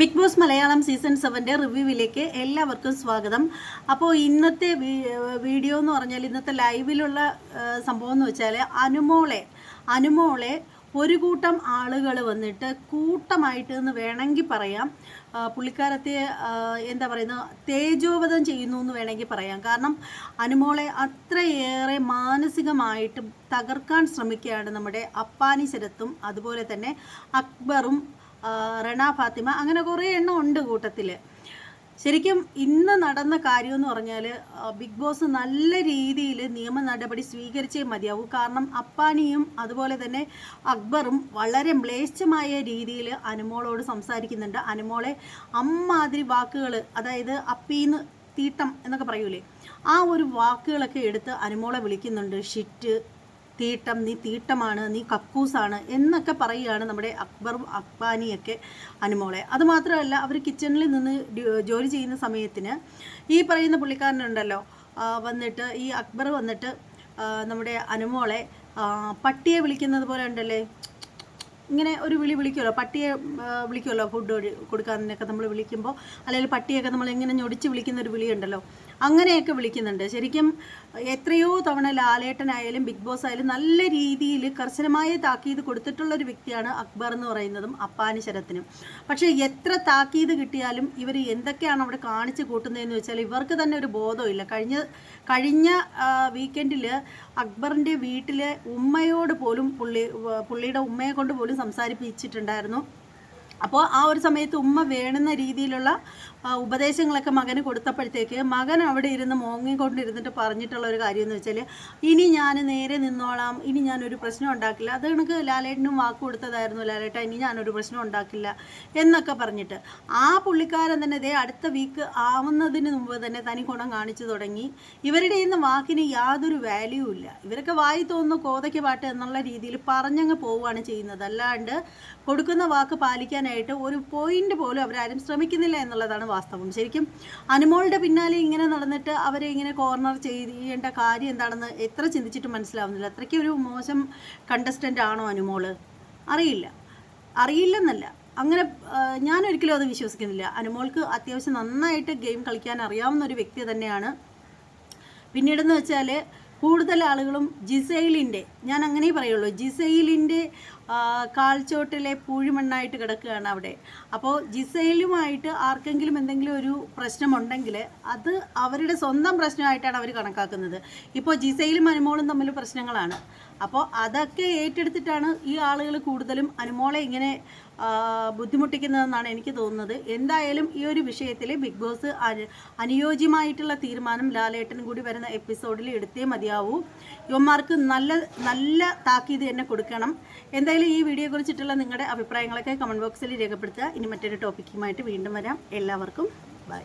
Big boss Malayalam season സെവന്റെ റിവ്യൂവിലേക്ക് എല്ലാവർക്കും സ്വാഗതം. അപ്പോൾ ഇന്നത്തെ വീഡിയോ എന്ന് പറഞ്ഞാൽ ഇന്നത്തെ ലൈവിലുള്ള സംഭവം എന്ന് വെച്ചാൽ അനുമോളെ അനുമോളെ ഒരു കൂട്ടം ആളുകൾ വന്നിട്ട് കൂട്ടമായിട്ട് എന്ന് വേണമെങ്കിൽ പറയാം. പുള്ളിക്കാരത്തെ എന്താ പറയുന്നത് തേജോവധം ചെയ്യുന്നു എന്ന് വേണമെങ്കിൽ പറയാം. കാരണം അനുമോളെ അത്രയേറെ മാനസികമായിട്ട് തകർക്കാൻ ശ്രമിക്കുകയാണ് നമ്മുടെ അപ്പാനി ശരത്തും അതുപോലെ തന്നെ അക്ബറും റണ ഫാത്തിമ അങ്ങനെ കുറേ എണ്ണം ഉണ്ട് കൂട്ടത്തിൽ ശരിക്കും ഇന്ന് നടന്ന കാര്യം എന്ന് പറഞ്ഞാൽ ബിഗ് ബോസ് നല്ല രീതിയിൽ നിയമ നടപടി സ്വീകരിച്ചേ മതിയാവൂ. കാരണം അപ്പാനിയും അതുപോലെ തന്നെ അക്ബറും വളരെ മ്ലേച്ഛമായ രീതിയിൽ അനുമോളോട് സംസാരിക്കുന്നുണ്ട്. അനുമോളെ അമ്മാതിരി വാക്കുകൾ അതായത് അപ്പീന്ന് തീട്ടം എന്നൊക്കെ പറയൂലേ ആ ഒരു വാക്കുകളൊക്കെ എടുത്ത് അനുമോളെ വിളിക്കുന്നുണ്ട്. ഷിറ്റ് തീട്ടം നീ തീട്ടമാണ് നീ കക്കൂസാണ് എന്നൊക്കെ പറയുകയാണ് നമ്മുടെ അക്ബറും അക്ബാനിയൊക്കെ അനുമോളെ. അതുമാത്രമല്ല അവർ കിച്ചണിൽ നിന്ന് ജോലി ചെയ്യുന്ന സമയത്തിന് ഈ പറയുന്ന പുള്ളിക്കാരനുണ്ടല്ലോ വന്നിട്ട് ഈ അക്ബർ വന്നിട്ട് നമ്മുടെ അനുമോളെ പട്ടിയെ വിളിക്കുന്നത് പോലെ ഉണ്ടല്ലേ? ഇങ്ങനെ ഒരു വിളി വിളിക്കുമല്ലോ പട്ടിയെ വിളിക്കുമല്ലോ ഫുഡ് കൊടുക്കാനൊക്കെ നമ്മൾ വിളിക്കുമ്പോൾ അല്ലെങ്കിൽ പട്ടിയൊക്കെ നമ്മൾ ഇങ്ങനെ ഞൊടിച്ച് വിളിക്കുന്ന ഒരു വിളിയുണ്ടല്ലോ അങ്ങനെയൊക്കെ വിളിക്കുന്നുണ്ട്. ശരിക്കും എത്രയോ തവണ ലാലേട്ടനായാലും ബിഗ് ബോസ് ആയാലും നല്ല രീതിയിൽ കർശനമായ താക്കീത് കൊടുത്തിട്ടുള്ള ഒരു വ്യക്തിയാണ് അക്ബർ എന്ന് പറയുന്നതും അപ്പാനി ശരത്തിനും പക്ഷേ എത്ര താക്കീത് കിട്ടിയാലും ഇവർ എന്തൊക്കെയാണ് അവിടെ കാണിച്ചു കൂട്ടുന്നതെന്ന് വെച്ചാൽ ഇവർക്ക് തന്നെ ഒരു ബോധമില്ല കഴിഞ്ഞ കഴിഞ്ഞ വീക്കെൻഡിൽ അക്ബറിന്റെ വീട്ടിലെ ഉമ്മയോട് പോലും പുള്ളി പുള്ളിയുടെ ഉമ്മയെ കൊണ്ട് പോലും സംസാരിപ്പിച്ചിട്ടുണ്ടായിരുന്നു. അപ്പോൾ ആ ഒരു സമയത്ത് ഉമ്മ വേണുന്ന രീതിയിലുള്ള ഉപദേശങ്ങളൊക്കെ മകന് കൊടുത്തപ്പോഴത്തേക്ക് മകൻ അവിടെ ഇരുന്ന് മോങ്ങിക്കൊണ്ടിരുന്നിട്ട് പറഞ്ഞിട്ടുള്ള ഒരു കാര്യം എന്ന് വെച്ചാൽ ഇനി ഞാൻ നേരെ നിന്നോളാം. ഇനി ഞാനൊരു പ്രശ്നം ഉണ്ടാക്കില്ല. അത് എനിക്ക് ലാലേട്ടനും വാക്ക് കൊടുത്തതായിരുന്നു. ലാലേട്ട ഇനി ഞാനൊരു പ്രശ്നം ഉണ്ടാക്കില്ല. എന്നൊക്കെ പറഞ്ഞിട്ട് ആ പുള്ളിക്കാരൻ തന്നെ ഇതേ അടുത്ത വീക്ക് ആവുന്നതിന് മുമ്പ് തന്നെ തനി ഗുണം കാണിച്ചു തുടങ്ങി. ഇവരുടെ ഇന്ന് വാക്കിന് യാതൊരു വാല്യൂ ഇല്ല. ഇവരൊക്കെ വായി തോന്നുന്നു കോതയ്ക്ക് പാട്ട് എന്നുള്ള രീതിയിൽ പറഞ്ഞങ്ങ് പോവുകയാണ് ചെയ്യുന്നത്. അല്ലാണ്ട് കൊടുക്കുന്ന വാക്ക് പാലിക്കാനായിട്ട് ഒരു പോയിന്റ് പോലും അവരാരും ശ്രമിക്കുന്നില്ല എന്നുള്ളതാണ് വാസ്തവം. ശരിക്കും അനുമോളുടെ പിന്നാലെ ഇങ്ങനെ നടന്നിട്ട് അവരെ ഇങ്ങനെ കോർണർ ചെയ്യേണ്ട കാര്യം എന്താണെന്ന് എത്ര ചിന്തിച്ചിട്ട് മനസ്സിലാവുന്നില്ല. അത്രയ്ക്ക് ഒരു മോശം കണ്ടസ്റ്റന്റ് ആണോ അനുമോൾ? അറിയില്ല. അറിയില്ലെന്നല്ല. അങ്ങനെ ഞാൻ ഒരിക്കലും അത് വിശ്വസിക്കുന്നില്ല. അനുമോൾക്ക് അത്യാവശ്യം നന്നായിട്ട് ഗെയിം കളിക്കാൻ അറിയാവുന്ന ഒരു വ്യക്തി തന്നെയാണ്. പിന്നീടെന്ന് വെച്ചാൽ കൂടുതൽ ആളുകളും ജിസൈലിന്റെ ഞാൻ അങ്ങനെ പറയുള്ളൂ ജിസൈലിന്റെ കാൽച്ചോട്ടിലെ പൂഴിമണ്ണായിട്ട് കിടക്കുകയാണ് അവിടെ. അപ്പോൾ ജിസൈലുമായിട്ട് ആർക്കെങ്കിലും എന്തെങ്കിലും ഒരു പ്രശ്നമുണ്ടെങ്കിൽ അത് അവരുടെ സ്വന്തം പ്രശ്നമായിട്ടാണ് അവർ കണക്കാക്കുന്നത്. ഇപ്പോൾ ജിസൈലും അനുമോളും തമ്മിൽ പ്രശ്നങ്ങളാണ്. അപ്പോൾ അതൊക്കെ ഏറ്റെടുത്തിട്ടാണ് ഈ ആളുകൾ കൂടുതലും അനുമോളെ ഇങ്ങനെ ബുദ്ധിമുട്ടിക്കുന്നതെന്നാണ് എനിക്ക് തോന്നുന്നത്. എന്തായാലും ഈ ഒരു വിഷയത്തിൽ ബിഗ് ബോസ് അനു- അനുയോജ്യമായിട്ടുള്ള തീരുമാനം ലാലേട്ടൻ കൂടി വരുന്ന എപ്പിസോഡിൽ എടുത്തേ മതിയാവൂ. യുവന്മാർക്ക് നല്ല നല്ല താക്കീത് തന്നെ കൊടുക്കണം. എന്തായാലും ഈ വീഡിയോയെ കുറിച്ചിട്ടുള്ള നിങ്ങളുടെ അഭിപ്രായങ്ങളൊക്കെ കമന്റ് ബോക്സിൽ രേഖപ്പെടുത്തുക. ഇനി മറ്റൊരു ടോപ്പിക്കുമായിട്ട് വീണ്ടും വരാം. എല്ലാവർക്കും ബൈ